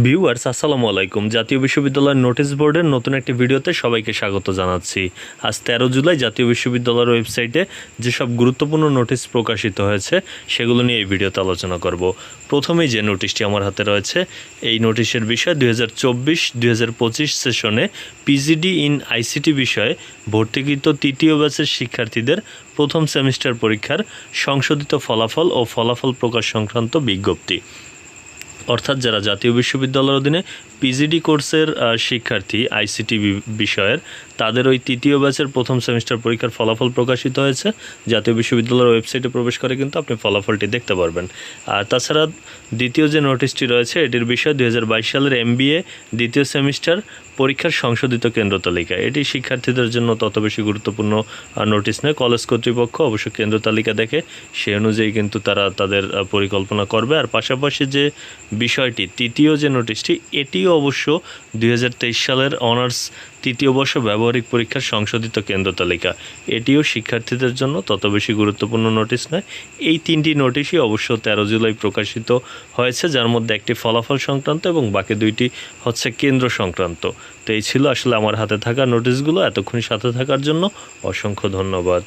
Viewers, আসসালামু আলাইকুম। জাতীয় বিশ্ববিদ্যালয়ের নোটিশ বোর্ডের নতুন একটি ভিডিওতে সবাইকে স্বাগত জানাচ্ছি। আজ তেরো জুলাই জাতীয় বিশ্ববিদ্যালয়ের ওয়েবসাইটে যেসব গুরুত্বপূর্ণ নোটিশ প্রকাশিত হয়েছে, সেগুলো নিয়ে এই ভিডিওতে আলোচনা করব। প্রথমেই যে নোটিশটি আমার হাতে রয়েছে, এই নোটিশের বিষয় দুই হাজার চব্বিশ সেশনে পিজিডি ইন আইসিটি বিষয়ে ভর্তিকৃত তৃতীয় ব্যাচের শিক্ষার্থীদের প্রথম সেমিস্টার পরীক্ষার সংশোধিত ফলাফল ও ফলাফল প্রকাশ সংক্রান্ত বিজ্ঞপ্তি। অর্থাৎ যারা জাতীয় বিশ্ববিদ্যালয়ের অধীনে পিজিডি কোর্সের শিক্ষার্থী আইসিটি বিষয়ের, তাদের ওই তৃতীয় ব্যাচের প্রথম সেমিস্টার পরীক্ষার ফলাফল প্রকাশিত হয়েছে। জাতীয় বিশ্ববিদ্যালয়ের ওয়েবসাইটে প্রবেশ করে কিন্তু আপনি ফলাফলটি দেখতে পারবেন। আর তাছাড়া দ্বিতীয় যে নোটিশটি রয়েছে, এটির বিষয় দু হাজার বাইশ সালের এমবিএ দ্বিতীয় সেমিস্টার পরীক্ষার সংশোধিত কেন্দ্র তালিকা। এটি শিক্ষার্থীদের জন্য তত বেশি গুরুত্বপূর্ণ নোটিশ নয়। কলেজ কর্তৃপক্ষ অবশ্য কেন্দ্র তালিকা দেখে সেই অনুযায়ী কিন্তু তারা তাদের পরিকল্পনা করবে। আর পাশাপাশি যে বিষয়টি, তৃতীয় যে নোটিশটি, এটিও অবশ্য দু হাজার তেইশ সালের অনার্স তৃতীয় বর্ষ ব্যবহারিক পরীক্ষার সংশোধিত কেন্দ্র তালিকা। এটিও শিক্ষার্থীদের জন্য তত বেশি গুরুত্বপূর্ণ নোটিশ নয়। এই তিনটি নোটিশই অবশ্য তেরো জুলাই প্রকাশিত হয়েছে, যার মধ্যে একটি ফলাফল সংক্রান্ত এবং বাকি দুইটি হচ্ছে কেন্দ্র সংক্রান্ত। তো এই ছিল আসলে আমার হাতে থাকা নোটিশগুলো। এতক্ষণ সাথে থাকার জন্য অসংখ্য ধন্যবাদ।